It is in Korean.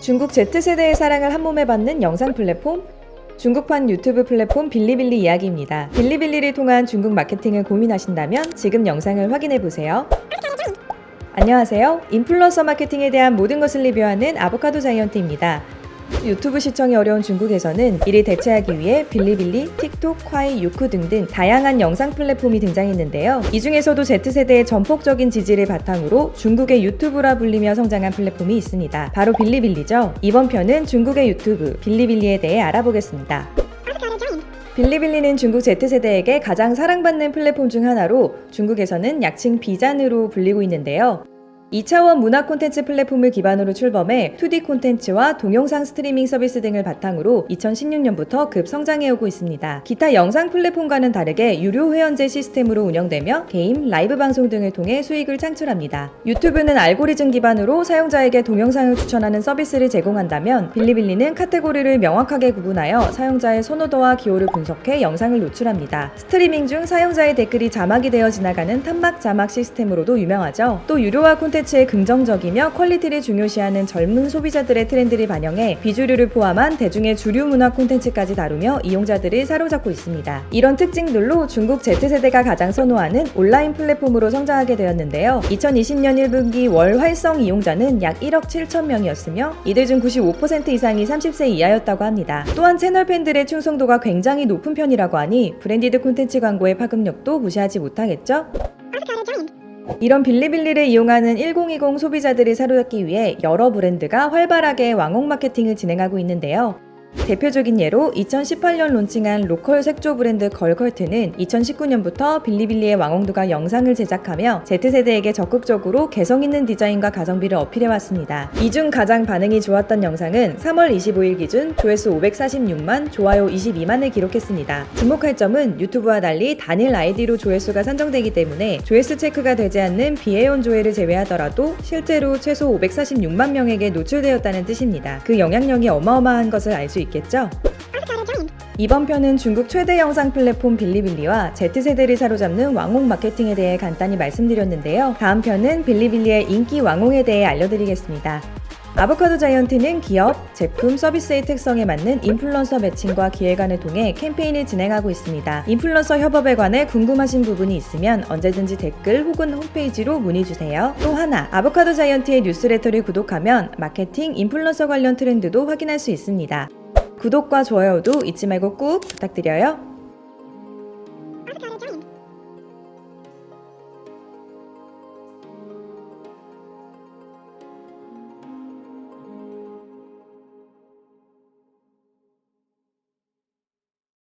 중국 Z세대의 사랑을 한 몸에 받는 영상 플랫폼 중국판 유튜브 플랫폼 빌리빌리 이야기입니다. 빌리빌리를 통한 중국 마케팅을 고민하신다면 지금 영상을 확인해 보세요. 안녕하세요. 인플루언서 마케팅에 대한 모든 것을 리뷰하는 아보카도 자이언트입니다. 유튜브 시청이 어려운 중국에서는 이를 대체하기 위해 빌리빌리, 틱톡, 콰이, 유쿠 등등 다양한 영상 플랫폼이 등장했는데요. 이 중에서도 Z세대의 전폭적인 지지를 바탕으로 중국의 유튜브라 불리며 성장한 플랫폼이 있습니다. 바로 빌리빌리죠. 이번 편은 중국의 유튜브 빌리빌리에 대해 알아보겠습니다. 빌리빌리는 중국 Z세대에게 가장 사랑받는 플랫폼 중 하나로 중국에서는 약칭 비잔으로 불리고 있는데요. 2차원 문화 콘텐츠 플랫폼을 기반으로 출범해 2D 콘텐츠와 동영상 스트리밍 서비스 등을 바탕으로 2016년부터 급 성장해오고 있습니다. 기타 영상 플랫폼과는 다르게 유료 회원제 시스템으로 운영되며 게임, 라이브 방송 등을 통해 수익을 창출합니다. 유튜브는 알고리즘 기반으로 사용자에게 동영상을 추천하는 서비스를 제공한다면 빌리빌리는 카테고리를 명확하게 구분하여 사용자의 선호도와 기호를 분석해 영상을 노출합니다. 스트리밍 중 사용자의 댓글이 자막이 되어 지나가는 탄막 자막 시스템으로도 유명하죠. 또 유료화 콘텐츠 의 긍정적이며 퀄리티를 중요시하는 젊은 소비자들의 트렌드를 반영해 비주류를 포함한 대중의 주류 문화 콘텐츠까지 다루며 이용자들을 사로잡고 있습니다. 이런 특징들로 중국 Z세대가 가장 선호하는 온라인 플랫폼으로 성장하게 되었는데요. 2020년 1분기 월 활성 이용자는 약 1억 7천 명이었으며 이들 중 95% 이상이 30세 이하였다고 합니다. 또한 채널 팬들의 충성도가 굉장히 높은 편이라고 하니 브랜디드 콘텐츠 광고의 파급력도 무시하지 못하겠죠? 이런 빌리빌리를 이용하는 1020 소비자들을 사로잡기 위해 여러 브랜드가 활발하게 왕홍 마케팅을 진행하고 있는데요. 대표적인 예로 2018년 론칭한 로컬 색조 브랜드 걸컬트는 2019년부터 빌리빌리의 왕홍두가 영상을 제작하며 Z세대에게 적극적으로 개성 있는 디자인과 가성비를 어필해왔습니다. 이 중 가장 반응이 좋았던 영상은 3월 25일 기준 조회수 546만, 좋아요 22만을 기록했습니다. 주목할 점은 유튜브와 달리 단일 아이디로 조회수가 산정되기 때문에 조회수 체크가 되지 않는 비회원 조회를 제외하더라도 실제로 최소 546만 명에게 노출되었다는 뜻입니다. 그 영향력이 어마어마한 것을 알 수 있겠죠? 이번 편은 중국 최대 영상 플랫폼 빌리빌리와 Z세대를 사로잡는 왕홍 마케팅에 대해 간단히 말씀드렸는데요. 다음 편은 빌리빌리의 인기 왕홍에 대해 알려드리겠습니다. 아보카도 자이언트는 기업, 제품, 서비스의 특성에 맞는 인플루언서 매칭과 기획안을 통해 캠페인을 진행하고 있습니다. 인플루언서 협업에 관해 궁금하신 부분이 있으면 언제든지 댓글 혹은 홈페이지로 문의주세요. 또 하나, 아보카도 자이언트의 뉴스레터를 구독하면 마케팅, 인플루언서 관련 트렌드도 확인할 수 있습니다. 구독과 좋아요도 잊지 말고 꾹 부탁드려요.